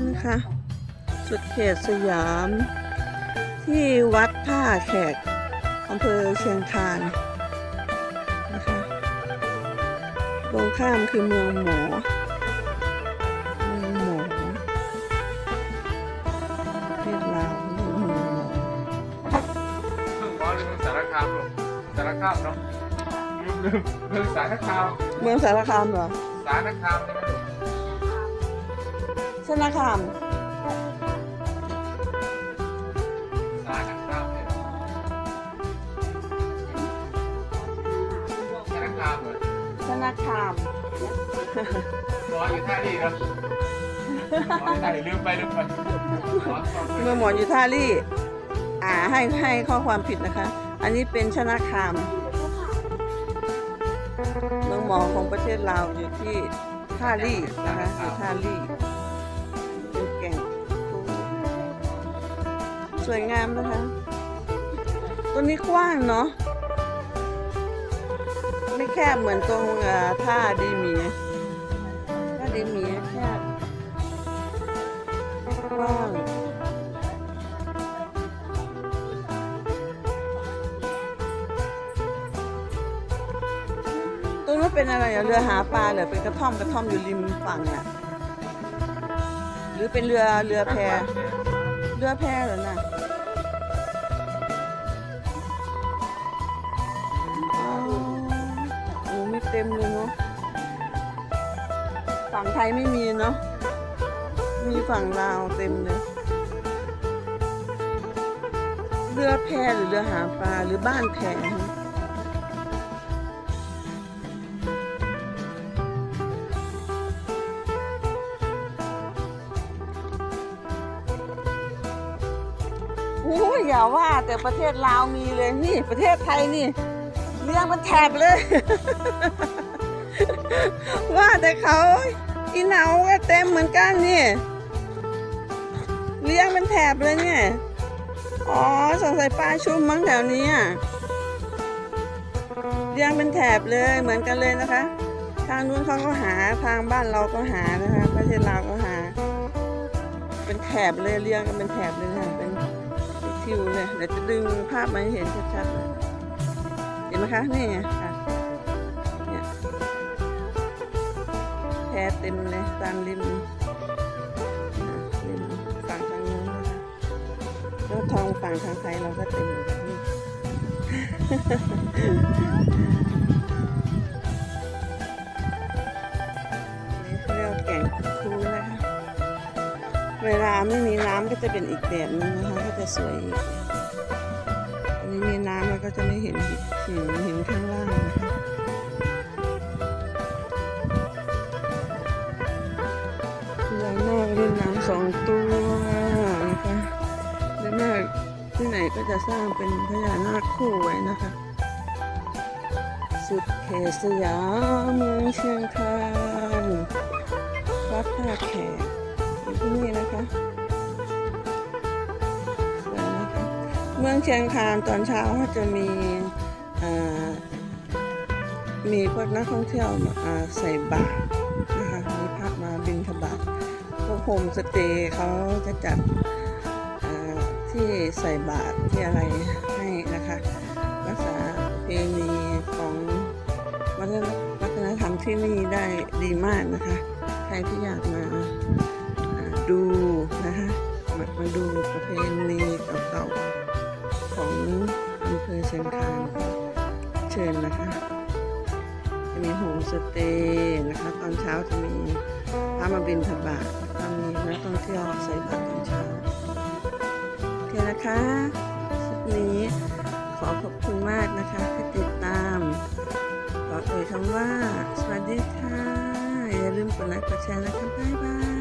นะคะสุดเขตสยาม ที่วัดท่าแขกอำเภอเชียงคานนะคะตรงข้ามคือเมืองหมอเมืองหมอประเทศลาวเมืองหมอเพิ่งบอกเลยเมืองสารคามลูกสารคามเนาะลืมลืมเมืองสารคามเมืองสารคามเหรอสารคามใช่ไหม ลูกสารคามสารคามเนี่ยสารคามเหรอสารคามหมออยู่ท่านี่ครับหมออยู่ท่านี่ลืมไปลืมไปหมอสอบเมืองหมออยู่ท่าลี่ อ่าให้ให้ข้อความผิดนะคะ อันนี้เป็นชนะคามเมืองหมอของประเทศลาวอยู่ที่ท่าลี่นะคะอยู่ท่าลี่ สวยงามนะคะตัวนี้กว้างเนาะไม่แคบเหมือนตรงท่าดีมีท่าดีมีแคบกว้างตรงนู้นเป็นอะไรเรือหาปลาเหรือเป็นกระท่อมกระท่อมอยู่ริมฝั่งอะหรือเป็นเรือเรือแพ เรือแพเหรอน่ะอ๋อโอ้ไม่เต็มเลยเนาะ ฝั่งไทยไม่มีเนาะ มีฝั่งลาวเต็มเลย เรือแพหรือเรือหาปลาหรือบ้านแพ ยอย่าว่าแต่ประเทศลาวมีเลยนี่ประเทศไทยนี่เลี้ยงมันแถบเลย ว่าแต่เขาอีเหนาก็เต็มเหมือนกันนี่เลี้ยงเป็นแถบเลยเนี่ย อ๋อสงสัยปลาชุ่มมั้งแถวนี้อะเลี้ยงเป็นแถบเลยเหมือนกันเลยนะคะ ทางนู้นเขาก็หาทางบ้านเราก็หานะคะประเทศลาวก็หา เป็นแถบเลยเลี้ยงกันเป็นแถบเลยค่ะเป็น ทิวเลยเดี๋ยวจะดึงภาพมาให้เห็นชัดๆเลยเห็นไหมคะนี่ไงค่ะเนี่ยแพเต็มเลยตามริมอะริมฝั่งทางนู้นนะคะแล้วทองฝั่งทางไทยเราก็เต็มเลยนี่นี่ ไม่มีน้ำก็จะเป็นอีกแบบนึงนะคะก็จะสวยอีกอันนี้มีน้ำแล้วก็จะไม่เห็นหินหินข้างล่างนะคะพญานาคเล่นน้ำสองตัวนะคะและนาคที่ไหนก็จะสร้างเป็นพญานาคคู่ไว้นะคะ สุดเขตสยามเมืองเชียงคานวัดท่าแขก ที่นี่นะคะสวยนะคะ เมืองเชียงคานตอนเช้าก็จะมีมีพวกนักท่องเที่ยวมาใส่บาตรนะคะมีพระมาบิณฑบาตพวกโฮมสเตย์เขาจะจัดที่ใส่บาตรที่อะไรให้นะคะรักษาเพณีของวัฒนธรรมที่นี่ได้ดีมากนะคะ ใครที่อยากมา ดูนะคะมามาดูประเพณีเก่าๆของอำเภอเชียงคานเชิญนะคะจะมีโฮมสเตย์นะคะ ตอนเช้าจะมีพระมาบินทบาทแล้วก็มีนักท่องเที่ยวใส่บาตรตอนเช้าโอเคนะคะคลิปนี้ขอขอบคุณมากนะคะที่ติดตามขอเอ่ยคำว่า สวัสดีค่ะ อย่าลืมกดไลค์กดแชร์นะคะบายบาย